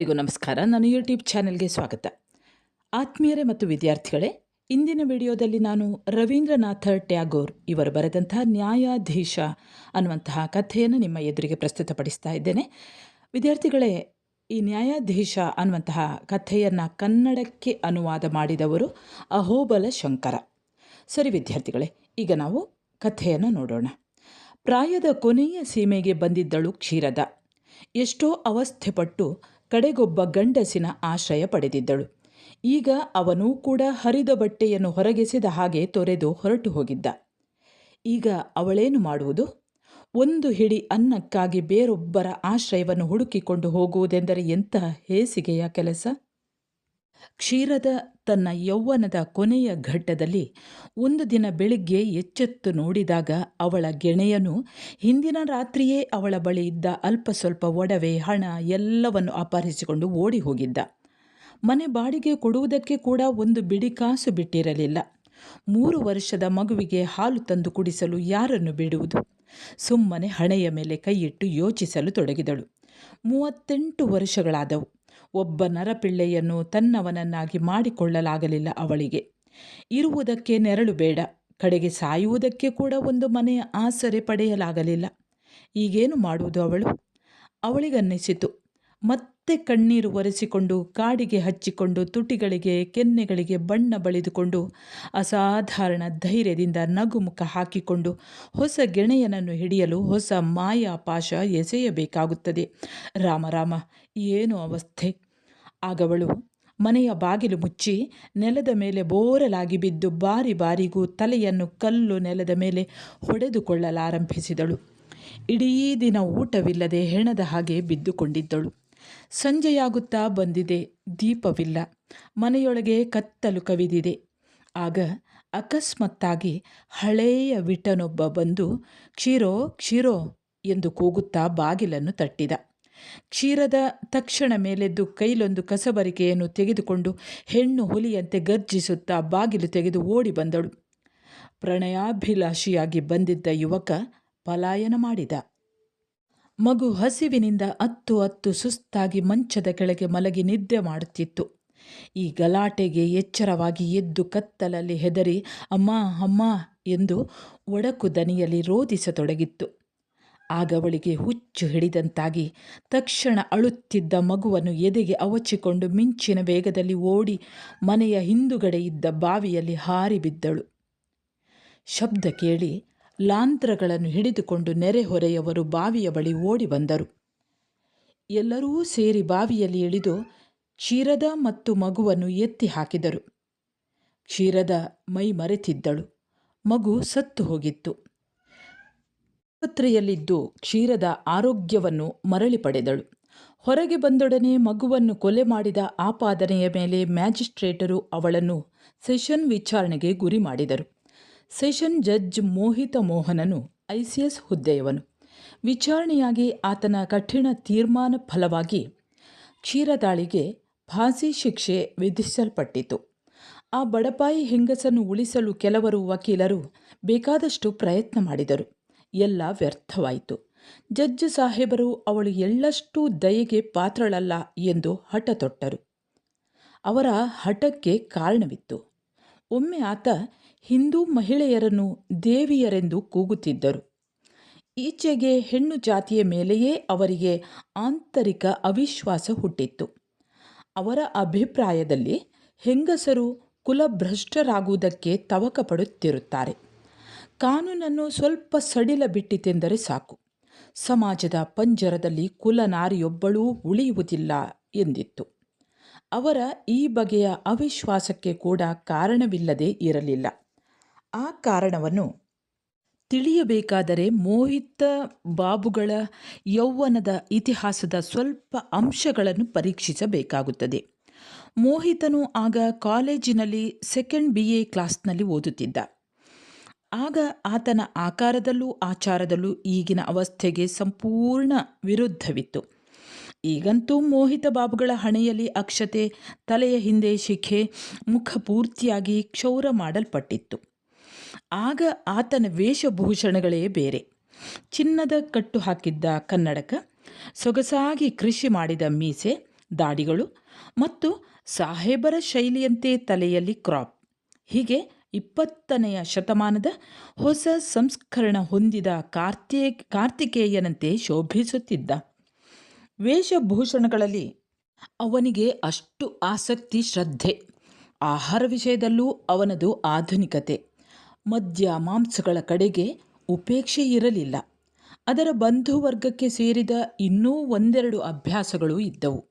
ಎಲ್ಲರಿಗೂ ನಮಸ್ಕಾರ. ನಾನು ಯೂಟ್ಯೂಬ್ ಚಾನೆಲ್ಗೆ ಸ್ವಾಗತ. ಆತ್ಮೀಯರೇ ಮತ್ತು ವಿದ್ಯಾರ್ಥಿಗಳೇ, ಇಂದಿನ ವಿಡಿಯೋದಲ್ಲಿ ನಾನು ರವೀಂದ್ರನಾಥ ಟ್ಯಾಗೋರ್ ಇವರು ಬರೆದಂತಹ ನ್ಯಾಯಾಧೀಶ ಅನ್ನುವಂತಹ ಕಥೆಯನ್ನು ನಿಮ್ಮ ಎದುರಿಗೆ ಪ್ರಸ್ತುತಪಡಿಸ್ತಾ ಇದ್ದೇನೆ. ವಿದ್ಯಾರ್ಥಿಗಳೇ, ಈ ನ್ಯಾಯಾಧೀಶ ಅನ್ನುವಂತಹ ಕಥೆಯನ್ನು ಕನ್ನಡಕ್ಕೆ ಅನುವಾದ ಮಾಡಿದವರು ಅಹೋಬಲ ಶಂಕರ. ಸರಿ ವಿದ್ಯಾರ್ಥಿಗಳೇ, ಈಗ ನಾವು ಕಥೆಯನ್ನು ನೋಡೋಣ. ಪ್ರಾಯದ ಕೊನೆಯ ಸೀಮೆಗೆ ಬಂದಿದ್ದಳು ಕ್ಷೀರದ. ಎಷ್ಟೋ ಅವಸ್ಥೆಪಟ್ಟು ಕಡೆಗೊಬ್ಬ ಗಂಡಸಿನ ಆಶ್ರಯ ಪಡೆದಿದ್ದಳು. ಈಗ ಅವನೂ ಕೂಡ ಹರಿದ ಬಟ್ಟೆಯನ್ನು ಹೊರಗೆಸೆದ ಹಾಗೆ ತೊರೆದು ಹೊರಟು ಹೋಗಿದ್ದ. ಈಗ ಅವಳೇನು ಮಾಡುವುದು? ಒಂದು ಹಿಡಿ ಅನ್ನಕ್ಕಾಗಿ ಬೇರೊಬ್ಬರ ಆಶ್ರಯವನ್ನು ಹುಡುಕಿಕೊಂಡು ಹೋಗುವುದೆಂದರೆ ಎಂತಹ ಹೇಸಿಗೆಯ ಕೆಲಸ? ಕ್ಷೀರದ ತನ್ನ ಯೌವನದ ಕೊನೆಯ ಘಟ್ಟದಲ್ಲಿ ಒಂದು ದಿನ ಬೆಳಿಗ್ಗೆ ಎಚ್ಚೆತ್ತು ನೋಡಿದಾಗ ಅವಳ ಗೆಣೆಯನು ಹಿಂದಿನ ರಾತ್ರಿಯೇ ಅವಳ ಬಳಿ ಇದ್ದ ಅಲ್ಪ ಸ್ವಲ್ಪ ಒಡವೆ, ಹಣ ಎಲ್ಲವನ್ನು ಅಪಹರಿಸಿಕೊಂಡು ಓಡಿ ಹೋಗಿದ್ದ. ಮನೆ ಬಾಡಿಗೆ ಕೊಡುವುದಕ್ಕೆ ಕೂಡ ಒಂದು ಬಿಡಿ ಕಾಸು ಬಿಟ್ಟಿರಲಿಲ್ಲ. ಮೂರು ವರ್ಷದ ಮಗುವಿಗೆ ಹಾಲು ತಂದು ಕುಡಿಸಲು ಯಾರನ್ನು ಬಿಡುವುದು? ಸುಮ್ಮನೆ ಹಣೆಯ ಮೇಲೆ ಕೈಯಿಟ್ಟು ಯೋಚಿಸಲು ತೊಡಗಿದಳು. ಮೂವತ್ತೆಂಟು ವರ್ಷಗಳಾದವು. ಒಬ್ಬ ನರಪಿಳ್ಳೆಯನ್ನು ತನ್ನವನನ್ನಾಗಿ ಮಾಡಿಕೊಳ್ಳಲಾಗಲಿಲ್ಲ ಅವಳಿಗೆ. ಇರುವುದಕ್ಕೆ ನೆರಳು ಬೇಡ, ಕಡೆಗೆ ಸಾಯುವುದಕ್ಕೆ ಕೂಡ ಒಂದು ಮನೆಯ ಆಸರೆ ಪಡೆಯಲಾಗಲಿಲ್ಲ. ಈಗೇನು ಮಾಡುವುದು ಅವಳು? ಅವಳಿಗನ್ನಿಸಿತು. ಮತ್ತೆ ಕಣ್ಣೀರು ಒರೆಸಿಕೊಂಡು, ಕಾಡಿಗೆ ಹಚ್ಚಿಕೊಂಡು, ತುಟಿಗಳಿಗೆ, ಕೆನ್ನೆಗಳಿಗೆ ಬಣ್ಣ ಬಳಿದುಕೊಂಡು, ಅಸಾಧಾರಣ ಧೈರ್ಯದಿಂದ ನಗುಮುಖ ಹಾಕಿಕೊಂಡು, ಹೊಸ ಗೆಣೆಯನನ್ನು ಹಿಡಿಯಲು ಹೊಸ ಮಾಯಾಪಾಶ ಎಸೆಯಬೇಕಾಗುತ್ತದೆ. ರಾಮ ರಾಮ ಏನು ಅವಸ್ಥೆ. ಆಗವಳು. ಮನೆಯ ಬಾಗಿಲು ಮುಚ್ಚಿ ನೆಲದ ಮೇಲೆ ಬೋರಲಾಗಿ ಬಿದ್ದು ಬಾರಿ ಬಾರಿಗೂ ತಲೆಯನ್ನು ಕಲ್ಲು ನೆಲದ ಮೇಲೆ ಹೊಡೆದುಕೊಳ್ಳಲಾರಂಭಿಸಿದಳು. ಇಡೀ ದಿನ ಊಟವಿಲ್ಲದೆ ಹೆಣದ ಹಾಗೆ ಬಿದ್ದುಕೊಂಡಿದ್ದಳು. ಸಂಜೆಯಾಗುತ್ತಾ ಬಂದಿದೆ, ದೀಪವಿಲ್ಲ. ಮನೆಯೊಳಗೆ ಕತ್ತಲು ಕವಿದಿದೆ. ಆಗ ಅಕಸ್ಮಾತ್ತಾಗಿ ಹಳೆಯ ವಿಟನೊಬ್ಬ ಬಂದು, ಕ್ಷೀರೋ ಕ್ಷೀರೋ ಎಂದು ಕೂಗುತ್ತಾ ಬಾಗಿಲನ್ನು ತಟ್ಟಿದ. ಕ್ಷೀರದ ತಕ್ಷಣ ಮೇಲೆದ್ದು ಕೈಲೊಂದು ಕಸಬರಿಕೆಯನ್ನು ತೆಗೆದುಕೊಂಡು ಹೆಣ್ಣು ಹುಲಿಯಂತೆ ಗರ್ಜಿಸುತ್ತಾ ಬಾಗಿಲು ತೆಗೆದು ಓಡಿ ಬಂದಳು. ಪ್ರಣಯಾಭಿಲಾಷಿಯಾಗಿ ಬಂದಿದ್ದ ಯುವಕ ಪಲಾಯನ ಮಾಡಿದ. ಮಗು ಹಸಿವಿನಿಂದ ಅತ್ತು ಅತ್ತು ಸುಸ್ತಾಗಿ ಮಂಚದ ಕೆಳಗೆ ಮಲಗಿ ನಿದ್ದೆ ಮಾಡುತ್ತಿತ್ತು. ಈ ಗಲಾಟೆಗೆ ಎಚ್ಚರವಾಗಿ ಎದ್ದು ಕತ್ತಲಲ್ಲಿ ಹೆದರಿ, ಅಮ್ಮ ಅಮ್ಮ ಎಂದು ಒಡಕು ದನಿಯಲ್ಲಿ ರೋಧಿಸತೊಡಗಿತ್ತು ಆಗ ಅವಳಿಗೆ ಹುಚ್ಚು ಹಿಡಿದಂತಾಗಿ ತಕ್ಷಣ ಅಳುತ್ತಿದ್ದ ಮಗುವನ್ನು ಎದೆಗೆ ಅವಚಿಕೊಂಡು ಮಿಂಚಿನ ವೇಗದಲ್ಲಿ ಓಡಿ ಮನೆಯ ಹಿಂದುಗಡೆ ಇದ್ದ ಬಾವಿಯಲ್ಲಿ ಹಾರಿ ಬಿದ್ದಳು. ಶಬ್ದ ಕೇಳಿ ಲಾಂತ್ರಗಳನ್ನು ಹಿಡಿದುಕೊಂಡು ನೆರೆಹೊರೆಯವರು ಬಾವಿಯ ಬಳಿ ಓಡಿ ಬಂದರು. ಎಲ್ಲರೂ ಸೇರಿ ಬಾವಿಯಲ್ಲಿ ಇಳಿದು ಕ್ಷೀರದ ಮತ್ತು ಮಗುವನ್ನು ಎತ್ತಿ ಹಾಕಿದರು. ಕ್ಷೀರದ ಮೈ ಮರೆತಿದ್ದಳು. ಮಗು ಸತ್ತು ಹೋಗಿತ್ತು. ಆಸ್ಪತ್ರೆಯಲ್ಲಿದ್ದು ಕ್ಷೀರದ ಆರೋಗ್ಯವನ್ನು ಮರಳಿ ಪಡೆದಳು. ಹೊರಗೆ ಬಂದೊಡನೆ ಮಗುವನ್ನು ಕೊಲೆ ಮಾಡಿದ ಆಪಾದನೆಯ ಮೇಲೆ ಮ್ಯಾಜಿಸ್ಟ್ರೇಟರು ಅವಳನ್ನು ಸೆಷನ್ ವಿಚಾರಣೆಗೆ ಗುರಿ ಮಾಡಿದರು. ಸೆಷನ್ ಜಡ್ಜ್ ಮೋಹಿತ ಮೋಹನನು ಐಸಿಎಸ್ ಹುದ್ದೆಯವನು. ವಿಚಾರಣೆಯಾಗಿ ಆತನ ಕಠಿಣ ತೀರ್ಮಾನ ಫಲವಾಗಿ ಕ್ಷೀರದಾಳಿಗೆ ಫಾಸಿ ಶಿಕ್ಷೆ ವಿಧಿಸಲ್ಪಟ್ಟಿತು. ಆ ಬಡಪಾಯಿ ಹೆಂಗಸನ್ನು ಉಳಿಸಲು ಕೆಲವರು ವಕೀಲರು ಬೇಕಾದಷ್ಟು ಪ್ರಯತ್ನ ಮಾಡಿದರು. ಎಲ್ಲ ವ್ಯರ್ಥವಾಯಿತು. ಜಡ್ಜ್ ಸಾಹೇಬರು ಅವಳು ಎಳ್ಳಷ್ಟೂ ದಯೆಗೆ ಪಾತ್ರಳಲ್ಲ ಎಂದು ಹಠ ತೊಟ್ಟರು. ಅವರ ಹಠಕ್ಕೆ ಕಾರಣವಿತ್ತು. ಒಮ್ಮೆ ಆತ ಹಿಂದೂ ಮಹಿಳೆಯರನ್ನು ದೇವಿಯರೆಂದು ಕೂಗುತ್ತಿದ್ದರು. ಈಚೆಗೆ ಹೆಣ್ಣು ಜಾತಿಯ ಮೇಲೆಯೇ ಅವರಿಗೆ ಆಂತರಿಕ ಅವಿಶ್ವಾಸ ಹುಟ್ಟಿತ್ತು. ಅವರ ಅಭಿಪ್ರಾಯದಲ್ಲಿ ಹೆಂಗಸರು ಕುಲಭ್ರಷ್ಟರಾಗುವುದಕ್ಕೆ ತವಕ ಪಡುತ್ತಿರುತ್ತಾರೆ ಕಾನೂನನ್ನು ಸ್ವಲ್ಪ ಸಡಿಲ ಬಿಟ್ಟಿತೆಂದರೆ ಸಾಕು. ಸಮಾಜದ ಪಂಜರದಲ್ಲಿ ಕುಲನಾರಿಯೊಬ್ಬಳೂ ಉಳಿಯುವುದಿಲ್ಲ ಎಂದಿತ್ತು. ಅವರ ಈ ಬಗೆಯ ಅವಿಶ್ವಾಸಕ್ಕೆ ಕೂಡ ಕಾರಣವಿಲ್ಲದೆ ಇರಲಿಲ್ಲ. ಆ ಕಾರಣವನ್ನು ತಿಳಿಯಬೇಕಾದರೆ ಮೋಹಿತ ಬಾಬುಗಳ ಯೌವನದ ಇತಿಹಾಸದ ಸ್ವಲ್ಪ ಅಂಶಗಳನ್ನು ಪರೀಕ್ಷಿಸಬೇಕಾಗುತ್ತದೆ. ಮೋಹಿತನು ಆಗ ಕಾಲೇಜಿನಲ್ಲಿ ಸೆಕೆಂಡ್ ಬಿ ಎ ಕ್ಲಾಸ್ನಲ್ಲಿ ಓದುತ್ತಿದ್ದ. ಆಗ ಆತನ ಆಕಾರದಲ್ಲೂ ಆಚಾರದಲ್ಲೂ ಈಗಿನ ಅವಸ್ಥೆಗೆ ಸಂಪೂರ್ಣ ವಿರುದ್ಧವಿತ್ತು. ಈಗಂತೂ ಮೋಹಿತ ಬಾಬುಗಳ ಹಣೆಯಲ್ಲಿ ಅಕ್ಷತೆ, ತಲೆಯ ಹಿಂದೆ ಶಿಖೆ, ಮುಖ ಪೂರ್ತಿಯಾಗಿ ಕ್ಷೌರ ಮಾಡಲ್ಪಟ್ಟಿತ್ತು. ಆಗ ಆತನ ವೇಷಭೂಷಣಗಳೇ ಬೇರೆ. ಚಿನ್ನದ ಕಟ್ಟು ಹಾಕಿದ್ದ ಕನ್ನಡಕ, ಸೊಗಸಾಗಿ ಕೃಷಿ ಮಾಡಿದ ಮೀಸೆ, ದಾಡಿಗಳು ಮತ್ತು ಸಾಹೇಬರ ಶೈಲಿಯಂತೆ ತಲೆಯಲ್ಲಿ ಕ್ರಾಪ್. ಹೀಗೆ ಇಪ್ಪತ್ತನೆಯ ಶತಮಾನದ ಹೊಸ ಸಂಸ್ಕರಣ ಹೊಂದಿದ ಕಾರ್ತಿ ಕಾರ್ತಿಕೇಯನಂತೆ ಶೋಭಿಸುತ್ತಿದ್ದ. ವೇಷಭೂಷಣಗಳಲ್ಲಿ ಅವನಿಗೆ ಅಷ್ಟು ಆಸಕ್ತಿ, ಶ್ರದ್ಧೆ. ಆಹಾರ ವಿಷಯದಲ್ಲೂ ಅವನದು ಆಧುನಿಕತೆ. ಮದ್ಯ, ಮಾಂಸಗಳ ಕಡೆಗೆ ಉಪೇಕ್ಷೆ ಇರಲಿಲ್ಲ. ಅದರ ಬಂಧುವರ್ಗಕ್ಕೆ ಸೇರಿದ ಇನ್ನೂ ಒಂದೆರಡು ಅಭ್ಯಾಸಗಳು ಇದ್ದವು.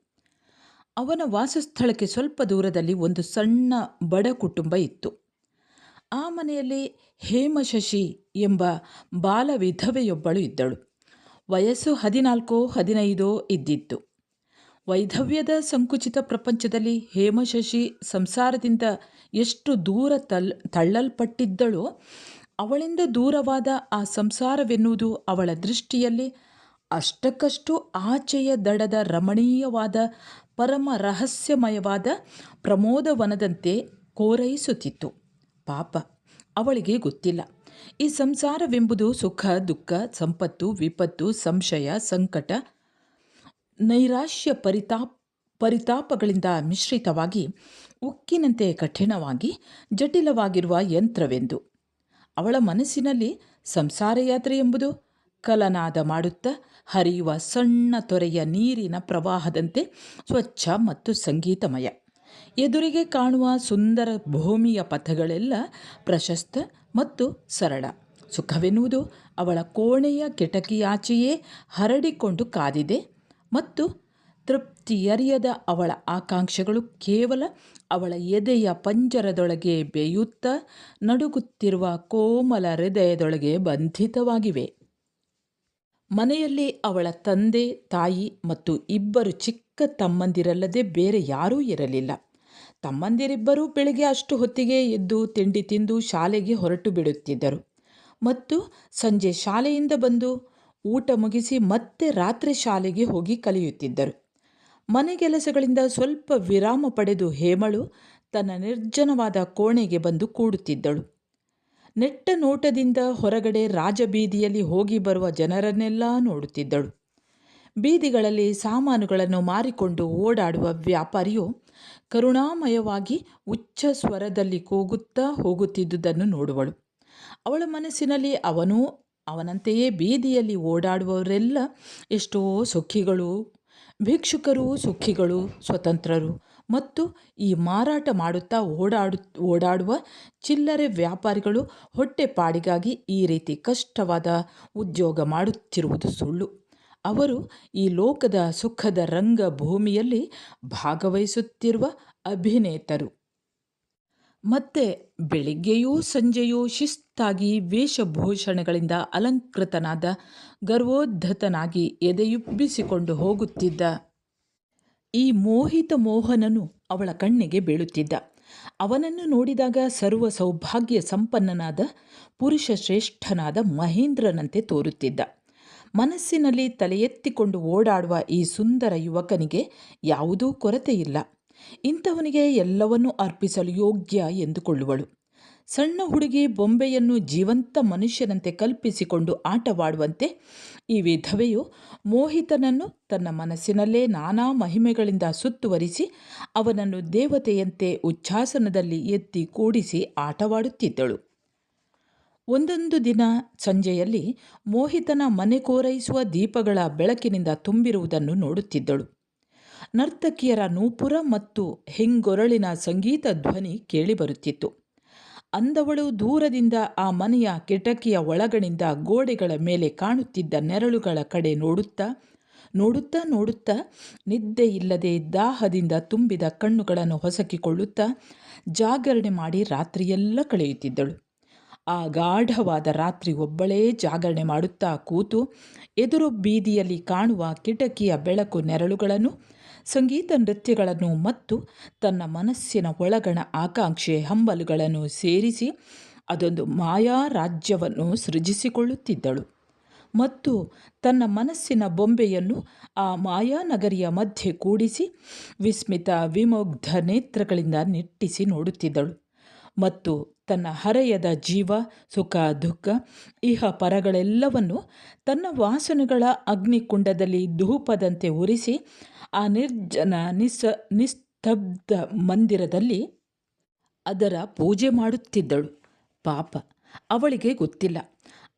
ಅವನ ವಾಸಸ್ಥಳಕ್ಕೆ ಸ್ವಲ್ಪ ದೂರದಲ್ಲಿ ಒಂದು ಸಣ್ಣ ಬಡ ಕುಟುಂಬ ಇತ್ತು. ಆ ಮನೆಯಲ್ಲಿ ಹೇಮಶಶಿ ಎಂಬ ಬಾಲ ವಿಧವೆಯೊಬ್ಬಳು ಇದ್ದಳು. ವಯಸ್ಸು ಹದಿನಾಲ್ಕೋ, ಹದಿನೈದೋ ಇದ್ದಿತ್ತು. ವೈಧವ್ಯದ ಸಂಕುಚಿತ ಪ್ರಪಂಚದಲ್ಲಿ ಹೇಮಶಶಿ ಸಂಸಾರದಿಂದ ಎಷ್ಟು ದೂರ ತಲ್ ತಳ್ಳಲ್ಪಟ್ಟಿದ್ದಳೋ, ಅವಳಿಂದ ದೂರವಾದ ಆ ಸಂಸಾರವೆನ್ನುವುದು ಅವಳ ದೃಷ್ಟಿಯಲ್ಲಿ ಅಷ್ಟಕ್ಕಷ್ಟು ಆಚೆಯ ದಡದ ರಮಣೀಯವಾದ ಪರಮ ರಹಸ್ಯಮಯವಾದ ಪ್ರಮೋದವನದಂತೆ ಕೋರೈಸುತ್ತಿತ್ತು. ಪಾಪ. ಅವಳಿಗೆ ಗೊತ್ತಿಲ್ಲ. ಈ ಸಂಸಾರವೆಂಬುದು ಸುಖ, ದುಃಖ, ಸಂಪತ್ತು, ವಿಪತ್ತು, ಸಂಶಯ, ಸಂಕಟ, ನೈರಾಶ್ಯ ಪರಿತಾಪ ಪರಿತಾಪಗಳಿಂದ ಮಿಶ್ರಿತವಾಗಿ ಉಕ್ಕಿನಂತೆ ಕಠಿಣವಾಗಿ ಜಟಿಲವಾಗಿರುವ ಯಂತ್ರವೆಂದು. ಅವಳ ಮನಸ್ಸಿನಲ್ಲಿ ಸಂಸಾರ ಯಾತ್ರೆ ಎಂಬುದು ಕಲನಾದ ಮಾಡುತ್ತಾ ಹರಿಯುವ ಸಣ್ಣ ತೊರೆಯ ನೀರಿನ ಪ್ರವಾಹದಂತೆ ಸ್ವಚ್ಛ ಮತ್ತು ಸಂಗೀತಮಯ. ಎದುರಿಗೆ ಕಾಣುವ ಸುಂದರ ಭೂಮಿಯ ಪಥಗಳೆಲ್ಲ ಪ್ರಶಸ್ತ ಮತ್ತು ಸರಳ. ಸುಖವೆನ್ನುವುದು ಅವಳ ಕೋಣೆಯ ಕಿಟಕಿಯಾಚೆಯೇ ಹರಡಿಕೊಂಡು ಕಾದಿದೆ ಮತ್ತು ತೃಪ್ತಿಯರಿಯದ ಅವಳ ಆಕಾಂಕ್ಷೆಗಳು ಕೇವಲ ಅವಳ ಎದೆಯ ಪಂಜರದೊಳಗೆ ಬೇಯುತ್ತಾ ನಡುಗುತ್ತಿರುವ ಕೋಮಲ ಹೃದಯದೊಳಗೆ ಬಂಧಿತವಾಗಿವೆ. ಮನೆಯಲ್ಲಿ ಅವಳ ತಂದೆ, ತಾಯಿ ಮತ್ತು ಇಬ್ಬರು ಚಿಕ್ಕ ತಮ್ಮಂದಿರಲ್ಲದೆ ಬೇರೆ ಯಾರೂ ಇರಲಿಲ್ಲ. ತಮ್ಮಂದಿರಿಬ್ಬರೂ ಬೆಳಿಗ್ಗೆ ಅಷ್ಟು ಹೊತ್ತಿಗೆ ಎದ್ದು ತಿಂಡಿ ತಿಂದು ಶಾಲೆಗೆ ಹೊರಟು ಬಿಡುತ್ತಿದ್ದರು. ಮತ್ತು ಸಂಜೆ ಶಾಲೆಯಿಂದ ಬಂದು ಊಟ ಮುಗಿಸಿ ಮತ್ತೆ ರಾತ್ರಿ ಶಾಲೆಗೆ ಹೋಗಿ ಕಲಿಯುತ್ತಿದ್ದರು. ಮನೆ ಕೆಲಸಗಳಿಂದ ಸ್ವಲ್ಪ ವಿರಾಮ ಪಡೆದು ಹೇಮಳು ತನ್ನ ನಿರ್ಜನವಾದ ಕೋಣೆಗೆ ಬಂದು ಕೂಡುತ್ತಿದ್ದಳು. ನೆಟ್ಟ ನೋಟದಿಂದ ಹೊರಗಡೆ ರಾಜಬೀದಿಯಲ್ಲಿ ಹೋಗಿ ಬರುವ ಜನರನ್ನೆಲ್ಲ ನೋಡುತ್ತಿದ್ದಳು. ಬೀದಿಗಳಲ್ಲಿ ಸಾಮಾನುಗಳನ್ನು ಮಾರಿಕೊಂಡು ಓಡಾಡುವ ವ್ಯಾಪಾರಿಯು ಕರುಣಾಮಯವಾಗಿ ಉಚ್ಚ ಸ್ವರದಲ್ಲಿ ಕೂಗುತ್ತಾ ಹೋಗುತ್ತಿದ್ದುದನ್ನು ನೋಡುವಳು. ಅವಳ ಮನಸ್ಸಿನಲ್ಲಿ ಅವನೂ ಅವನಂತೆಯೇ ಬೀದಿಯಲ್ಲಿ ಓಡಾಡುವವರೆಲ್ಲ ಎಷ್ಟೋ ಸುಖಿಗಳು, ಭಿಕ್ಷುಕರು ಸುಖಿಗಳು, ಸ್ವತಂತ್ರರು. ಮತ್ತು ಈ ಮಾರಾಟ ಮಾಡುತ್ತಾ ಓಡಾಡು, ಓಡಾಡುವ ಚಿಲ್ಲರೆ ವ್ಯಾಪಾರಿಗಳು ಹೊಟ್ಟೆಪಾಡಿಗಾಗಿ ಈ ರೀತಿ ಕಷ್ಟವಾದ ಉದ್ಯೋಗ ಮಾಡುತ್ತಿರುವುದು ಸುಳ್ಳು. ಅವರು ಈ ಲೋಕದ ಸುಖದ ರಂಗಭೂಮಿಯಲ್ಲಿ ಭಾಗವಹಿಸುತ್ತಿರುವ ಅಭಿನೇತರು. ಮತ್ತೆ ಬೆಳಿಗ್ಗೆಯೂ ಸಂಜೆಯೂ ಶಿಸ್ತಾಗಿ ವೇಷಭೂಷಣಗಳಿಂದ ಅಲಂಕೃತನಾದ ಗರ್ವೋದ್ಧತನಾಗಿ ಎದೆಯುಬ್ಬಿಸಿಕೊಂಡು ಹೋಗುತ್ತಿದ್ದ ಈ ಮೋಹಿತ ಮೋಹನನು ಅವಳ ಕಣ್ಣಿಗೆ ಬೀಳುತ್ತಿದ್ದ. ಅವನನ್ನು ನೋಡಿದಾಗ ಸರ್ವ ಸೌಭಾಗ್ಯ ಸಂಪನ್ನನಾದ ಪುರುಷ ಶ್ರೇಷ್ಠನಾದ ಮಹೇಂದ್ರನಂತೆ ತೋರುತ್ತಿದ್ದ. ಮನಸ್ಸಿನಲ್ಲಿ ತಲೆ ಎತ್ತಿಕೊಂಡು ಓಡಾಡುವ ಈ ಸುಂದರ ಯುವಕನಿಗೆ ಯಾವುದೂ ಕೊರತೆಯಿಲ್ಲ. ಇಂಥವನಿಗೆ ಎಲ್ಲವನ್ನೂ ಅರ್ಪಿಸಲು ಯೋಗ್ಯ ಎಂದುಕೊಳ್ಳುವಳು. ಸಣ್ಣ ಹುಡುಗಿ ಬೊಂಬೆಯನ್ನು ಜೀವಂತ ಮನುಷ್ಯನಂತೆ ಕಲ್ಪಿಸಿಕೊಂಡು ಆಟವಾಡುವಂತೆ ಈ ವಿಧವೆಯು ಮೋಹಿತನನ್ನು ತನ್ನ ಮನಸ್ಸಿನಲ್ಲೇ ನಾನಾ ಮಹಿಮೆಗಳಿಂದ ಸುತ್ತುವರಿಸಿ ಅವನನ್ನು ದೇವತೆಯಂತೆ ಉಚ್ಛಾಸನದಲ್ಲಿ ಎತ್ತಿ ಕೂಡಿಸಿ ಆಟವಾಡುತ್ತಿದ್ದಳು. ಒಂದೊಂದು ದಿನ ಸಂಜೆಯಲ್ಲಿ ಮೋಹಿತನ ಮನೆ ಕೋರೈಸುವ ದೀಪಗಳ ಬೆಳಕಿನಿಂದ ತುಂಬಿರುವುದನ್ನು ನೋಡುತ್ತಿದ್ದಳು. ನರ್ತಕಿಯರ ನೂಪುರ ಮತ್ತು ಹೆಂಗೊರಳಿನ ಸಂಗೀತ ಧ್ವನಿ ಕೇಳಿಬರುತ್ತಿತ್ತು. ಅಂದವಳು ದೂರದಿಂದ ಆ ಮನೆಯ ಕಿಟಕಿಯ ಒಳಗಣಿಂದ ಗೋಡೆಗಳ ಮೇಲೆ ಕಾಣುತ್ತಿದ್ದ ನೆರಳುಗಳ ಕಡೆ ನೋಡುತ್ತಾ ನೋಡುತ್ತಾ ನೋಡುತ್ತಾ, ನಿದ್ದೆ ಇಲ್ಲದೆ ದಾಹದಿಂದ ತುಂಬಿದ ಕಣ್ಣುಗಳನ್ನು ಹೊಸಕಿಕೊಳ್ಳುತ್ತಾ ಜಾಗರಣೆ ಮಾಡಿ ರಾತ್ರಿಯೆಲ್ಲ ಕಳೆಯುತ್ತಿದ್ದಳು. ಆ ಗಾಢವಾದ ರಾತ್ರಿ ಒಬ್ಬಳೇ ಜಾಗರಣೆ ಮಾಡುತ್ತಾ ಕೂತು ಎದುರು ಬೀದಿಯಲ್ಲಿ ಕಾಣುವ ಕಿಟಕಿಯ ಬೆಳಕು ನೆರಳುಗಳನ್ನು, ಸಂಗೀತ ನೃತ್ಯಗಳನ್ನು ಮತ್ತು ತನ್ನ ಮನಸ್ಸಿನ ಒಳಗಣ ಆಕಾಂಕ್ಷೆ ಹಂಬಲುಗಳನ್ನು ಸೇರಿಸಿ ಅದೊಂದು ಮಾಯಾ ರಾಜ್ಯವನ್ನು ಸೃಜಿಸಿಕೊಳ್ಳುತ್ತಿದ್ದಳು. ಮತ್ತು ತನ್ನ ಮನಸ್ಸಿನ ಬೊಂಬೆಯನ್ನು ಆ ಮಾಯಾನಗರಿಯ ಮಧ್ಯೆ ಕೂಡಿಸಿ ವಿಸ್ಮಿತ ವಿಮುಗ್ಧ ನೇತ್ರಗಳಿಂದ ನಿಟ್ಟಿಸಿ ನೋಡುತ್ತಿದ್ದಳು. ಮತ್ತು ತನ್ನ ಹರೆಯದ ಜೀವ, ಸುಖ, ದುಃಖ, ಇಹ ಪರಗಳೆಲ್ಲವನ್ನು ತನ್ನ ವಾಸನೆಗಳ ಅಗ್ನಿಕುಂಡದಲ್ಲಿ ಧೂಪದಂತೆ ಉರಿಸಿ, ಆ ನಿರ್ಜನ ನಿಸ್ಸ ನಿಸ್ತಬ್ಧ ಮಂದಿರದಲ್ಲಿ ಅದರ ಪೂಜೆ ಮಾಡುತ್ತಿದ್ದಳು. ಪಾಪ, ಅವಳಿಗೆ ಗೊತ್ತಿಲ್ಲ.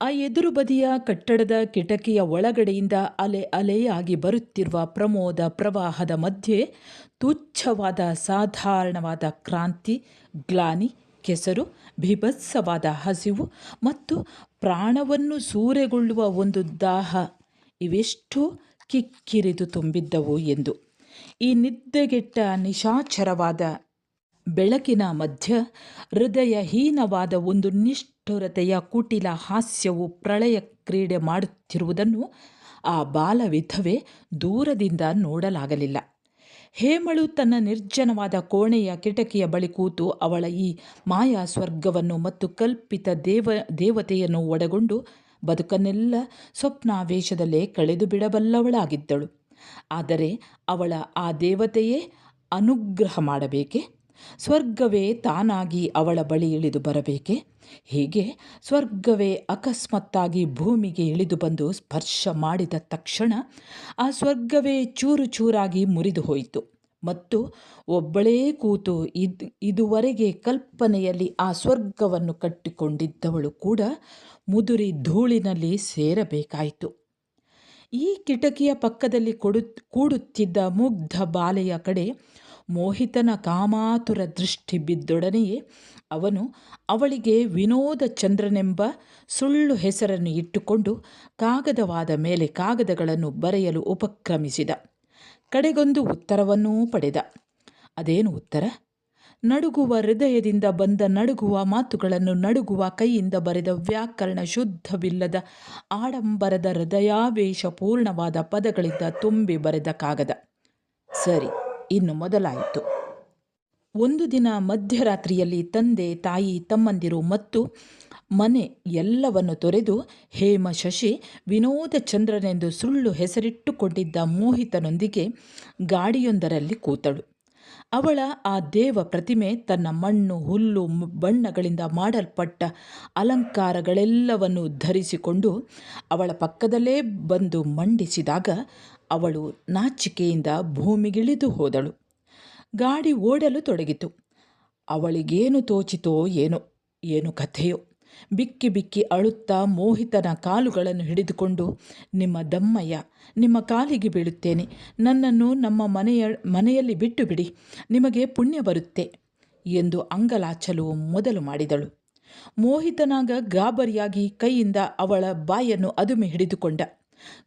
ಆ ಎದುರು ಬದಿಯ ಕಟ್ಟಡದ ಕಿಟಕಿಯ ಒಳಗಡೆಯಿಂದ ಅಲೆ ಅಲೆಯಾಗಿ ಬರುತ್ತಿರುವ ಪ್ರಮೋದ ಪ್ರವಾಹದ ಮಧ್ಯೆ, ತುಚ್ಛವಾದ ಸಾಧಾರಣವಾದ ಕ್ರಾಂತಿ, ಗ್ಲಾನಿ ಕೆಸರು, ಭೀಭತ್ಸವಾದ ಹಸಿವು ಮತ್ತು ಪ್ರಾಣವನ್ನು ಸೂರೆಗೊಳ್ಳುವ ಒಂದು ದಾಹ ಇವೆಷ್ಟೋ ಕಿಕ್ಕಿರಿದು ತುಂಬಿದ್ದವು ಎಂದು. ಈ ನಿದ್ದೆಗೆಟ್ಟ ನಿಶಾಚರವಾದ ಬೆಳಕಿನ ಮಧ್ಯ ಹೃದಯಹೀನವಾದ ಒಂದು ನಿಷ್ಠುರತೆಯ ಕುಟಿಲ ಹಾಸ್ಯವು ಪ್ರಳಯ ಕ್ರೀಡೆ ಮಾಡುತ್ತಿರುವುದನ್ನು ಆ ಬಾಲವಿಧವೆ ದೂರದಿಂದ ನೋಡಲಾಗಲಿಲ್ಲ. ಹೇಮಳು ತನ್ನ ನಿರ್ಜನವಾದ ಕೋಣೆಯ ಕಿಟಕಿಯ ಬಳಿ ಕೂತು ಅವಳ ಈ ಮಾಯಾ ಸ್ವರ್ಗವನ್ನು ಮತ್ತು ಕಲ್ಪಿತ ದೇವ, ದೇವತೆಯನ್ನು ಒಡಗೊಂಡು ಬದುಕನ್ನೆಲ್ಲ ಸ್ವಪ್ನಾವೇಶದಲ್ಲೇ ಕಳೆದು ಬಿಡಬಲ್ಲವಳಾಗಿದ್ದಳು. ಆದರೆ ಅವಳ ಆ ದೇವತೆಯೇ ಅನುಗ್ರಹ ಮಾಡಬೇಕೆ? ಸ್ವರ್ಗವೇ ತಾನಾಗಿ ಅವಳ ಬಳಿ ಇಳಿದು ಬರಬೇಕೆ? ಹೀಗೆ ಸ್ವರ್ಗವೇ ಅಕಸ್ಮಾತ್ತಾಗಿ ಭೂಮಿಗೆ ಇಳಿದು ಬಂದು ಸ್ಪರ್ಶ ಮಾಡಿದ ತಕ್ಷಣ ಆ ಸ್ವರ್ಗವೇ ಚೂರು ಚೂರಾಗಿ ಮುರಿದು ಹೋಯಿತು. ಮತ್ತು ಒಬ್ಬಳೇ ಕೂತು ಇದ್, ಇದುವರೆಗೆ ಕಲ್ಪನೆಯಲ್ಲಿ ಆ ಸ್ವರ್ಗವನ್ನು ಕಟ್ಟಿಕೊಂಡಿದ್ದವಳು ಕೂಡ ಮುದುರಿ ಧೂಳಿನಲ್ಲಿ ಸೇರಬೇಕಾಯಿತು. ಈ ಕಿಟಕಿಯ ಪಕ್ಕದಲ್ಲಿ ಕೊಡು ಕೂಡುತ್ತಿದ್ದ ಮುಗ್ಧ ಬಾಲೆಯ ಕಡೆ ಮೋಹಿತನ ಕಾಮಾತುರ ದೃಷ್ಟಿ ಬಿದ್ದೊಡನೆಯೇ ಅವನು ಅವಳಿಗೆ ವಿನೋದ ಚಂದ್ರನೆಂಬ ಸುಳ್ಳು ಹೆಸರನ್ನು ಇಟ್ಟುಕೊಂಡು ಕಾಗದವಾದ ಮೇಲೆ ಕಾಗದಗಳನ್ನು ಬರೆಯಲು ಉಪಕ್ರಮಿಸಿದ. ಕಡೆಗೊಂದು ಉತ್ತರವನ್ನೂ ಪಡೆದ. ಅದೇನು ಉತ್ತರ? ನಡುಗುವ ಹೃದಯದಿಂದ ಬಂದ ನಡುಗುವ ಮಾತುಗಳನ್ನು ನಡುಗುವ ಕೈಯಿಂದ ಬರೆದ ವ್ಯಾಕರಣ ಶುದ್ಧವಿಲ್ಲದ ಆಡಂಬರದ ಹೃದಯಾವೇಶ ಪೂರ್ಣವಾದ ಪದಗಳಿಂದ ತುಂಬಿ ಬರೆದ ಕಾಗದ. ಸರಿ. ಇನ್ನು ಮೊದಲಾಯಿತು. ಒಂದು ದಿನ ಮಧ್ಯರಾತ್ರಿಯಲ್ಲಿ ತಂದೆ, ತಾಯಿ, ತಮ್ಮಂದಿರು ಮತ್ತು ಮನೆ ಎಲ್ಲವನ್ನು ತೊರೆದು ಹೇಮ ಶಶಿ ವಿನೋದ ಚಂದ್ರನೆಂದು ಸುಳ್ಳು ಹೆಸರಿಟ್ಟುಕೊಂಡಿದ್ದ ಮೋಹಿತನೊಂದಿಗೆ ಗಾಡಿಯೊಂದರಲ್ಲಿ ಕೂತಳು. ಅವಳ ಆ ದೇವ ಪ್ರತಿಮೆ ತನ್ನ ಮಣ್ಣು, ಹುಲ್ಲು ಬಣ್ಣಗಳಿಂದ ಮಾಡಲ್ಪಟ್ಟ ಅಲಂಕಾರಗಳೆಲ್ಲವನ್ನು ಧರಿಸಿಕೊಂಡು ಅವಳ ಪಕ್ಕದಲ್ಲೇ ಬಂದು ಮಂಡಿಸಿದಾಗ ಅವಳು ನಾಚಿಕೆಯಿಂದ ಭೂಮಿಗಿಳಿದು ಹೋದಳು. ಗಾಡಿ ಓಡಲು ತೊಡಗಿತು. ಅವಳಿಗೇನು ತೋಚಿತೋ ಏನೋ, ಏನು ಕಥೆಯೋ. ಬಿಕ್ಕಿ ಬಿಕ್ಕಿ ಅಳುತ್ತಾ ಮೋಹಿತನ ಕಾಲುಗಳನ್ನು ಹಿಡಿದುಕೊಂಡು, ನಿಮ್ಮ ದಮ್ಮಯ್ಯ, ನಿಮ್ಮ ಕಾಲಿಗೆ ಬೀಳುತ್ತೇನೆ. ನನ್ನನ್ನು ನಮ್ಮ ಮನೆಯ, ಮನೆಯಲ್ಲಿ ಬಿಟ್ಟು ಬಿಡಿ ನಿಮಗೆ ಪುಣ್ಯ ಬರುತ್ತೆ ಎಂದು ಅಂಗಲಾಚಲು ಮೊದಲು ಮಾಡಿದಳು. ಮೋಹಿತನಾಗ ಗಾಬರಿಯಾಗಿ ಕೈಯಿಂದ ಅವಳ ಬಾಯನ್ನು ಅದುಮೆ ಹಿಡಿದುಕೊಂಡ.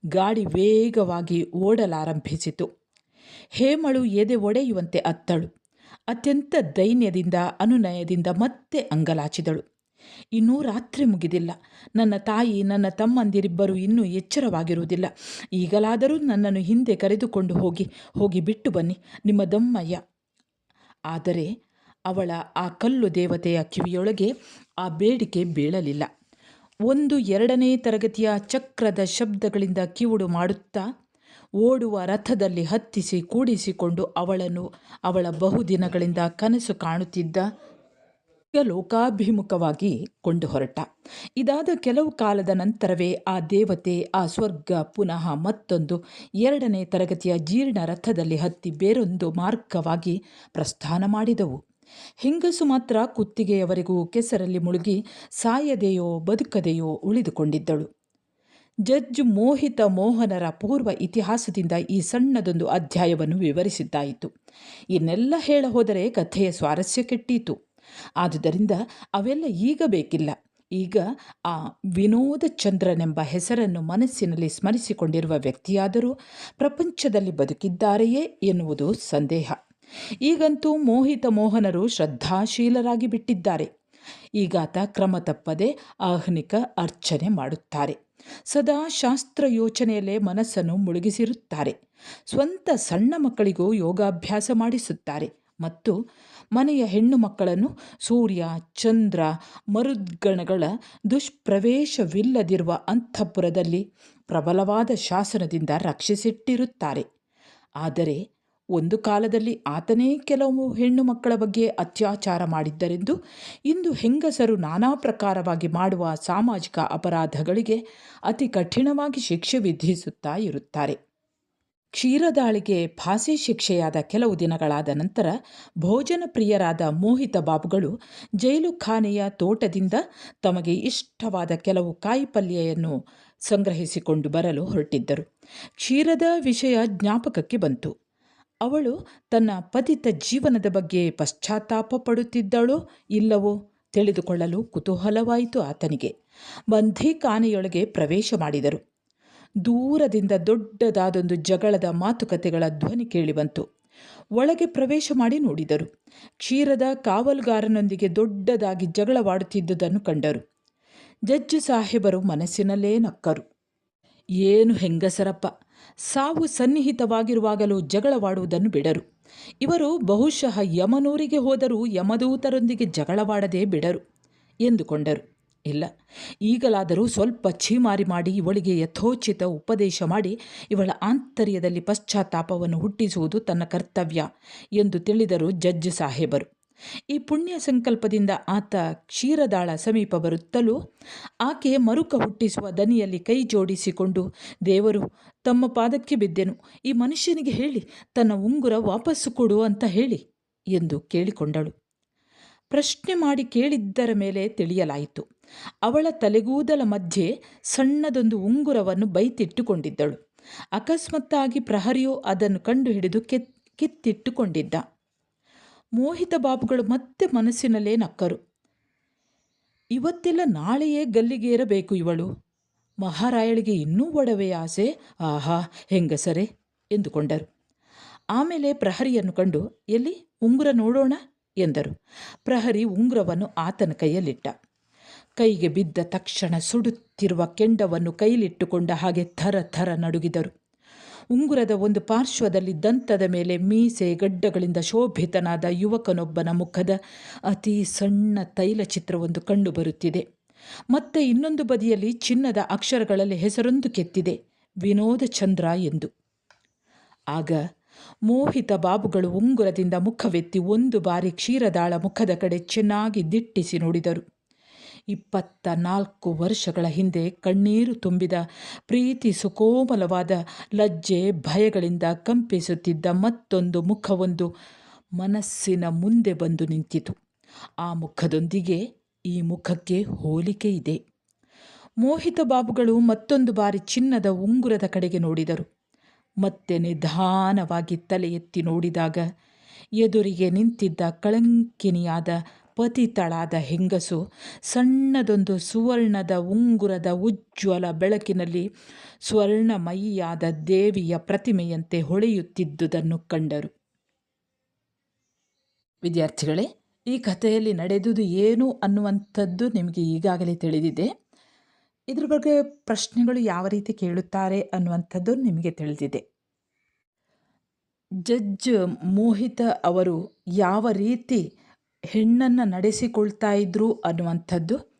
ಗಾಡಿ ವೇಗವಾಗಿ ಓಡಲಾರಂಭಿಸಿತು. ಹೇಮಳು ಎದೆ ಒಡೆಯುವಂತೆ ಅತ್ತಳು. ಅತ್ಯಂತ ದೈನ್ಯದಿಂದ, ಅನುನಯದಿಂದ ಮತ್ತೆ ಅಂಗಲಾಚಿದಳು. ಇನ್ನೂ ರಾತ್ರಿ ಮುಗಿದಿಲ್ಲ. ನನ್ನ ತಾಯಿ, ನನ್ನ ತಮ್ಮಂದಿರಿಬ್ಬರು ಇನ್ನೂ ಎಚ್ಚರವಾಗಿರುವುದಿಲ್ಲ. ಈಗಲಾದರೂ ನನ್ನನ್ನು ಹಿಂದೆ ಕರೆದುಕೊಂಡು ಹೋಗಿ ಹೋಗಿ ಬಿಟ್ಟು ಬನ್ನಿ, ನಿಮ್ಮ ದಮ್ಮಯ್ಯ. ಆದರೆ ಅವಳ ಆ ಕಲ್ಲು ದೇವತೆಯ ಕಿವಿಯೊಳಗೆ ಆ ಬೇಡಿಕೆ ಬೀಳಲಿಲ್ಲ. ಒಂದು ಎರಡನೇ ತರಗತಿಯ ಚಕ್ರದ ಶಬ್ದಗಳಿಂದ ಕಿವುಡು ಮಾಡುತ್ತಾ, ಓಡುವ ರಥದಲ್ಲಿ ಹತ್ತಿಸಿ ಕೂಡಿಸಿಕೊಂಡು ಅವಳನ್ನು ಅವಳ ಬಹುದಿನಗಳಿಂದ ಕನಸು ಕಾಣುತ್ತಿದ್ದ ಲೋಕಾಭಿಮುಖವಾಗಿ ಕೊಂಡು ಹೊರಟ ಇದಾದ ಕೆಲವು ಕಾಲದ ನಂತರವೇ ಆ ದೇವತೆ, ಆ ಸ್ವರ್ಗ ಪುನಃ ಮತ್ತೊಂದು ಎರಡನೇ ತರಗತಿಯ ಜೀರ್ಣ ರಥದಲ್ಲಿ ಹತ್ತಿ ಬೇರೊಂದು ಮಾರ್ಗವಾಗಿ ಪ್ರಸ್ಥಾನ ಮಾಡಿದವು. ಹೆಂಗಸು ಮಾತ್ರ ಕುತ್ತಿಗೆಯವರೆಗೂ ಕೆಸರಲ್ಲಿ ಮುಳುಗಿ ಸಾಯದೆಯೋ ಬದುಕದೆಯೋ ಉಳಿದುಕೊಂಡಿದ್ದಳು. ಜಡ್ಜ್ ಮೋಹಿತ ಮೋಹನರ ಪೂರ್ವ ಇತಿಹಾಸದಿಂದ ಈ ಸಣ್ಣದೊಂದು ಅಧ್ಯಾಯವನ್ನು ವಿವರಿಸಿದ್ದಾಯಿತು. ಇನ್ನೆಲ್ಲ ಹೇಳ ಹೋದರೆ ಕಥೆಯ ಸ್ವಾರಸ್ಯ ಕೆಟ್ಟೀತು. ಆದುದರಿಂದ ಅವೆಲ್ಲ ಈಗ ಬೇಕಿಲ್ಲ. ಈಗ ಆ ವಿನೋದ ಚಂದ್ರನೆಂಬ ಹೆಸರನ್ನು ಮನಸ್ಸಿನಲ್ಲಿ ಸ್ಮರಿಸಿಕೊಂಡಿರುವ ವ್ಯಕ್ತಿಯಾದರೂ ಪ್ರಪಂಚದಲ್ಲಿ ಬದುಕಿದ್ದಾರೆಯೇ ಎನ್ನುವುದು ಸಂದೇಹ. ಈಗಂತೂ ಮೋಹಿತ ಮೋಹನರು ಶ್ರದ್ಧಾಶೀಲರಾಗಿ ಬಿಟ್ಟಿದ್ದಾರೆ. ಈಗಾತ ಕ್ರಮ ತಪ್ಪದೆ ಆಹ್ನಿಕ ಅರ್ಚನೆ ಮಾಡುತ್ತಾರೆ. ಸದಾ ಶಾಸ್ತ್ರ ಯೋಚನೆಯಲ್ಲೇ ಮನಸ್ಸನ್ನು ಮುಳುಗಿಸಿರುತ್ತಾರೆ. ಸ್ವಂತ ಸಣ್ಣ ಮಕ್ಕಳಿಗೂ ಯೋಗಾಭ್ಯಾಸ ಮಾಡಿಸುತ್ತಾರೆ ಮತ್ತು ಮನೆಯ ಹೆಣ್ಣು ಮಕ್ಕಳನ್ನು ಸೂರ್ಯ, ಚಂದ್ರ, ಮರುದ್ಗಣಗಳ ದುಷ್ಪ್ರವೇಶವಿಲ್ಲದಿರುವ ಅಂತಃಪುರದಲ್ಲಿ ಪ್ರಬಲವಾದ ಶಾಸನದಿಂದ ರಕ್ಷಿಸಿಟ್ಟಿರುತ್ತಾರೆ. ಆದರೆ ಒಂದು ಕಾಲದಲ್ಲಿ ಆತನೇ ಕೆಲವು ಹೆಣ್ಣು ಮಕ್ಕಳ ಬಗ್ಗೆ ಅತ್ಯಾಚಾರ ಮಾಡಿದ್ದರೆಂದು ಇಂದು ಹೆಂಗಸರು ನಾನಾ ಪ್ರಕಾರವಾಗಿ ಮಾಡುವ ಸಾಮಾಜಿಕ ಅಪರಾಧಗಳಿಗೆ ಅತಿ ಕಠಿಣವಾಗಿ ಶಿಕ್ಷೆ ವಿಧಿಸುತ್ತಾ ಇರುತ್ತಾರೆ. ಕ್ಷೀರದಾಳಿಗೆ ಫಾಸಿ ಶಿಕ್ಷೆಯಾದ ಕೆಲವು ದಿನಗಳಾದ ನಂತರ ಭೋಜನ ಪ್ರಿಯರಾದ ಮೋಹಿತ ಬಾಬುಗಳು ಜೈಲು ಖಾನೆಯ ತೋಟದಿಂದ ತಮಗೆ ಇಷ್ಟವಾದ ಕೆಲವು ಕಾಯಿಪಲ್ಯೆಯನ್ನು ಸಂಗ್ರಹಿಸಿಕೊಂಡು ಬರಲು ಹೊರಟಿದ್ದರು. ಕ್ಷೀರದ ವಿಷಯ ಜ್ಞಾಪಕಕ್ಕೆ ಬಂತು. ಅವಳು ತನ್ನ ಪತಿತ ಜೀವನದ ಬಗ್ಗೆ ಪಶ್ಚಾತ್ತಾಪ ಪಡುತ್ತಿದ್ದಳೋ ಇಲ್ಲವೋ ತಿಳಿದುಕೊಳ್ಳಲು ಕುತೂಹಲವಾಯಿತು ಆತನಿಗೆ. ಬಂಧಿ ಖಾನೆಯೊಳಗೆ ಪ್ರವೇಶ ಮಾಡಿದರು. ದೂರದಿಂದ ದೊಡ್ಡದಾದೊಂದು ಜಗಳದ ಮಾತುಕತೆಗಳ ಧ್ವನಿ ಕೇಳಿಬಂತು. ಒಳಗೆ ಪ್ರವೇಶ ಮಾಡಿ ನೋಡಿದರು. ಕ್ಷೀರದ ಕಾವಲುಗಾರನೊಂದಿಗೆ ದೊಡ್ಡದಾಗಿ ಜಗಳವಾಡುತ್ತಿದ್ದುದನ್ನು ಕಂಡರು. ಜಜ್ಜು ಸಾಹೇಬರು ಮನಸ್ಸಿನಲ್ಲೇ ನಕ್ಕರು. ಏನು ಹೆಂಗಸರಪ್ಪ, ಸಾವು ಸನ್ನಿಹಿತವಾಗಿರುವಾಗಲೂ ಜಗಳವಾಡುವುದನ್ನು ಬಿಡರು. ಇವರು ಬಹುಶಃ ಯಮನೂರಿಗೆ ಹೋದರೂ ಯಮದೂತರೊಂದಿಗೆ ಜಗಳವಾಡದೇ ಬಿಡರು, ಎಂದುಕೊಂಡರು. ಇಲ್ಲ. ಈಗಲಾದರೂ ಸ್ವಲ್ಪ ಛೀಮಾರಿ ಮಾಡಿ ಇವಳಿಗೆ ಯಥೋಚಿತ ಉಪದೇಶ ಮಾಡಿ ಇವಳ ಆಂತರ್ಯದಲ್ಲಿ ಪಶ್ಚಾತ್ತಾಪವನ್ನು ಹುಟ್ಟಿಸುವುದು ತನ್ನ ಕರ್ತವ್ಯ ಎಂದು ತಿಳಿದರು ಜಡ್ಜ್ ಸಾಹೇಬರು. ಈ ಪುಣ್ಯ ಸಂಕಲ್ಪದಿಂದ ಆತ ಕ್ಷೀರದಾಳ ಸಮೀಪ ಬರುತ್ತಲೂ ಆಕೆ ಮರುಕ ಹುಟ್ಟಿಸುವ ದನಿಯಲ್ಲಿ ಕೈ ಜೋಡಿಸಿಕೊಂಡು, ದೇವರು, ತಮ್ಮ ಪಾದಕ್ಕೆ ಬಿದ್ದೆನು. ಈ ಮನುಷ್ಯನಿಗೆ ಹೇಳಿ, ತನ್ನ ಉಂಗುರ ವಾಪಸ್ಸು ಕೊಡು ಅಂತ ಹೇಳಿ ಎಂದು ಕೇಳಿಕೊಂಡಳು. ಪ್ರಶ್ನೆ ಮಾಡಿ ಕೇಳಿದ್ದರ ಮೇಲೆ ತಿಳಿಯಲಾಯಿತು. ಅವಳ ತಲೆಗೂದಲ ಮಧ್ಯೆ ಸಣ್ಣದೊಂದು ಉಂಗುರವನ್ನು ಬೈತಿಟ್ಟುಕೊಂಡಿದ್ದಳು. ಅಕಸ್ಮಾತ್ತಾಗಿ ಪ್ರಹರಿಯು ಅದನ್ನು ಕಂಡುಹಿಡಿದು ಕೆತ್, ಕಿತ್ತಿಟ್ಟುಕೊಂಡಿದ್ದ. ಮೋಹಿತ ಬಾಬುಗಳು ಮತ್ತೆ ಮನಸ್ಸಿನಲ್ಲೇ ನಕ್ಕರು. ಇವತ್ತೆಲ್ಲ ನಾಳೆಯೇ ಗಲ್ಲಿಗೇರಬೇಕು ಇವಳು. ಮಹಾರಾಯಳಿಗೆ ಇನ್ನೂ ಒಡವೆ ಆಸೆ. ಆಹಾ, ಹೆಂಗಸರೆ, ಎಂದುಕೊಂಡರು. ಆಮೇಲೆ ಪ್ರಹರಿಯನ್ನು ಕಂಡು, ಎಲ್ಲಿ? ಉಂಗುರ ನೋಡೋಣ? ಎಂದರು. ಪ್ರಹರಿ ಉಂಗುರವನ್ನು ಆತನ ಕೈಯಲ್ಲಿಟ್ಟ. ಕೈಗೆ ಬಿದ್ದ ತಕ್ಷಣ ಸುಡುತ್ತಿರುವ ಕೆಂಡವನ್ನು ಕೈಲಿಟ್ಟುಕೊಂಡ ಹಾಗೆ ಥರ ಥರ ನಡುಗಿದರು. ಉಂಗುರದ ಒಂದು ಪಾರ್ಶ್ವದಲ್ಲಿ ದಂತದ ಮೇಲೆ ಮೀಸೆ ಗಡ್ಡಗಳಿಂದ ಶೋಭಿತನಾದ ಯುವಕನೊಬ್ಬನ ಮುಖದ ಅತಿ ಸಣ್ಣ ತೈಲ ಚಿತ್ರವೊಂದು ಕಂಡುಬರುತ್ತಿದೆ ಮತ್ತೆ ಇನ್ನೊಂದು ಬದಿಯಲ್ಲಿ ಚಿನ್ನದ ಅಕ್ಷರಗಳಲ್ಲಿ ಹೆಸರೊಂದು ಕೆತ್ತಿದೆ, ವಿನೋದ ಚಂದ್ರ ಎಂದು. ಆಗ ಮೋಹಿತ ಬಾಬುಗಳು ಉಂಗುರದಿಂದ ಮುಖವೆತ್ತಿ ಒಂದು ಬಾರಿ ಕ್ಷೀರದಾಳ ಮುಖದ ಕಡೆ ಚೆನ್ನಾಗಿ ದಿಟ್ಟಿಸಿ ನೋಡಿದರು. ಇಪ್ಪತ್ತ ನಾಲ್ಕು ವರ್ಷಗಳ ಹಿಂದೆ ಕಣ್ಣೀರು ತುಂಬಿದ, ಪ್ರೀತಿ ಸುಕೋಮಲವಾದ, ಲಜ್ಜೆ ಭಯಗಳಿಂದ ಕಂಪಿಸುತ್ತಿದ್ದ ಮತ್ತೊಂದು ಮುಖವೊಂದು ಮನಸ್ಸಿನ ಮುಂದೆ ಬಂದು ನಿಂತಿತು. ಆ ಮುಖದೊಂದಿಗೆ ಈ ಮುಖಕ್ಕೆ ಹೋಲಿಕೆ ಇದೆ. ಮೋಹಿತ ಬಾಬುಗಳು ಮತ್ತೊಂದು ಬಾರಿ ಚಿನ್ನದ ಉಂಗುರದ ಕಡೆಗೆ ನೋಡಿದರು. ಮತ್ತೆ ನಿಧಾನವಾಗಿ ತಲೆ ಎತ್ತಿ ನೋಡಿದಾಗ ಎದುರಿಗೆ ನಿಂತಿದ್ದ ಕಳಂಕಿನಿಯಾದ ಪತಿತಳಾದ ಹೆಂಗಸು ಸಣ್ಣದೊಂದು ಸುವರ್ಣದ ಉಂಗುರದ ಉಜ್ವಲ ಬೆಳಕಿನಲ್ಲಿ ಸ್ವರ್ಣಮಯಿಯಾದ ದೇವಿಯ ಪ್ರತಿಮೆಯಂತೆ ಹೊಳೆಯುತ್ತಿದ್ದುದನ್ನು ಕಂಡರು. ವಿದ್ಯಾರ್ಥಿಗಳೇ, ಈ ಕಥೆಯಲ್ಲಿ ನಡೆದುದು ಏನು ಅನ್ನುವಂಥದ್ದು ನಿಮಗೆ ಈಗಾಗಲೇ ತಿಳಿದಿದೆ. ಇದ್ರ ಬಗ್ಗೆ ಪ್ರಶ್ನೆಗಳು ಯಾವ ರೀತಿ ಕೇಳುತ್ತಾರೆ ಅನ್ನುವಂಥದ್ದು ನಿಮಗೆ ತಿಳಿದಿದೆ. ಜಡ್ಜ್ ಮೋಹಿತ ಅವರು ಯಾವ ರೀತಿ ಹೆಣ್ಣನ್ನು ನಡೆಸಿಕೊಳ್ತಾ ಇದ್ರು ಅನ್ನುವಂಥದ್ದು.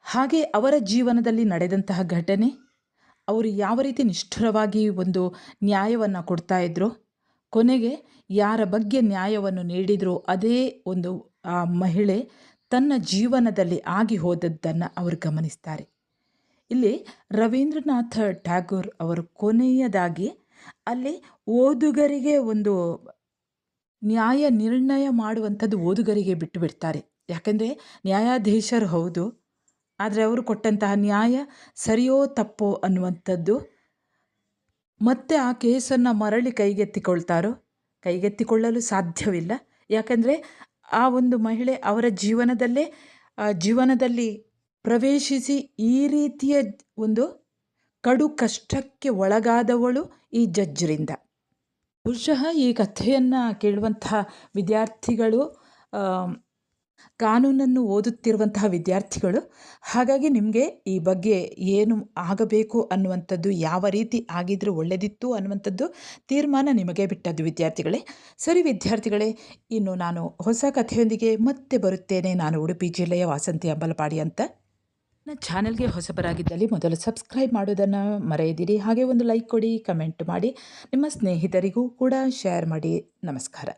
ಹಾಗೆ ಅವರ ಜೀವನದಲ್ಲಿ ನಡೆದಂತಹ ಘಟನೆ, ಅವರು ಯಾವ ರೀತಿ ನಿಷ್ಠುರವಾಗಿ ಒಂದು ನ್ಯಾಯವನ್ನು ಕೊಡ್ತಾ ಇದ್ರು, ಕೊನೆಗೆ ಯಾರ ಬಗ್ಗೆ ನ್ಯಾಯವನ್ನು ನೀಡಿದರೂ, ಅದೇ ಒಂದು, ಆ, ಮಹಿಳೆ ತನ್ನ ಜೀವನದಲ್ಲಿ ಆಗಿ ಹೋದದ್ದನ್ನು ಅವರು ಗಮನಿಸ್ತಾರೆ. ಇಲ್ಲಿ ರವೀಂದ್ರನಾಥ ಟ್ಯಾಗೋರ್ ಅವರು ಕೊನೆಯದಾಗಿ ಅಲ್ಲಿ ಓದುಗರಿಗೆ ಒಂದು ನ್ಯಾಯ ನಿರ್ಣಯ ಮಾಡುವಂಥದ್ದು ಓದುಗರಿಗೆ ಬಿಟ್ಟು ಬಿಡ್ತಾರೆ. ಯಾಕಂದರೆ ನ್ಯಾಯಾಧೀಶರು ಹೌದು, ಆದರೆ ಅವರು ಕೊಟ್ಟಂತಹ ನ್ಯಾಯ ಸರಿಯೋ ತಪ್ಪೋ ಅನ್ನುವಂಥದ್ದು. ಮತ್ತೆ ಆ ಕೇಸನ್ನು ಮರಳಿ ಕೈಗೆತ್ತಿಕೊಳ್ತಾರೋ? ಕೈಗೆತ್ತಿಕೊಳ್ಳಲು ಸಾಧ್ಯವಿಲ್ಲ. ಯಾಕೆಂದರೆ ಆ ಒಂದು ಮಹಿಳೆ ಅವರ ಜೀವನದಲ್ಲೇ ಜೀವನದಲ್ಲಿ ಪ್ರವೇಶಿಸಿ ಈ ರೀತಿಯ ಒಂದು ಕಡು ಕಷ್ಟಕ್ಕೆ ಒಳಗಾದವಳು ಈ ಜಡ್ಜರಿಂದ ಬಹುಶಃ ಈ ಕಥೆಯನ್ನು ಕೇಳುವಂತಹ ವಿದ್ಯಾರ್ಥಿಗಳು ಕಾನೂನನ್ನು ಓದುತ್ತಿರುವಂತಹ ವಿದ್ಯಾರ್ಥಿಗಳು, ಹಾಗಾಗಿ ನಿಮಗೆ ಈ ಬಗ್ಗೆ ಏನು ಆಗಬೇಕು ಅನ್ನುವಂಥದ್ದು, ಯಾವ ರೀತಿ ಆಗಿದ್ರೂ ಒಳ್ಳೆಯದಿತ್ತು ಅನ್ನುವಂಥದ್ದು ತೀರ್ಮಾನ ನಿಮಗೆ ಬಿಟ್ಟದ್ದು ವಿದ್ಯಾರ್ಥಿಗಳೇ. ಸರಿ ವಿದ್ಯಾರ್ಥಿಗಳೇ, ಇನ್ನು ನಾನು ಹೊಸ ಕಥೆಯೊಂದಿಗೆ ಮತ್ತೆ ಬರುತ್ತೇನೆ. ನಾನು ಉಡುಪಿ ಜಿಲ್ಲೆಯ ವಾಸಂತಿ ಅಂಬಲಪಾಡಿ ಅಂತ. ನನ್ನ ಚಾನೆಲ್ಗೆ ಹೊಸಬರಾಗಿದ್ದಲ್ಲಿ ಮೊದಲು ಸಬ್ಸ್ಕ್ರೈಬ್ ಮಾಡೋದನ್ನು ಮರೆಯದಿರಿ. ಹಾಗೆ ಒಂದು ಲೈಕ್ ಕೊಡಿ, ಕಮೆಂಟ್ ಮಾಡಿ. ನಿಮ್ಮ ಸ್ನೇಹಿತರಿಗೂ ಕೂಡ ಶೇರ್ ಮಾಡಿ. ನಮಸ್ಕಾರ.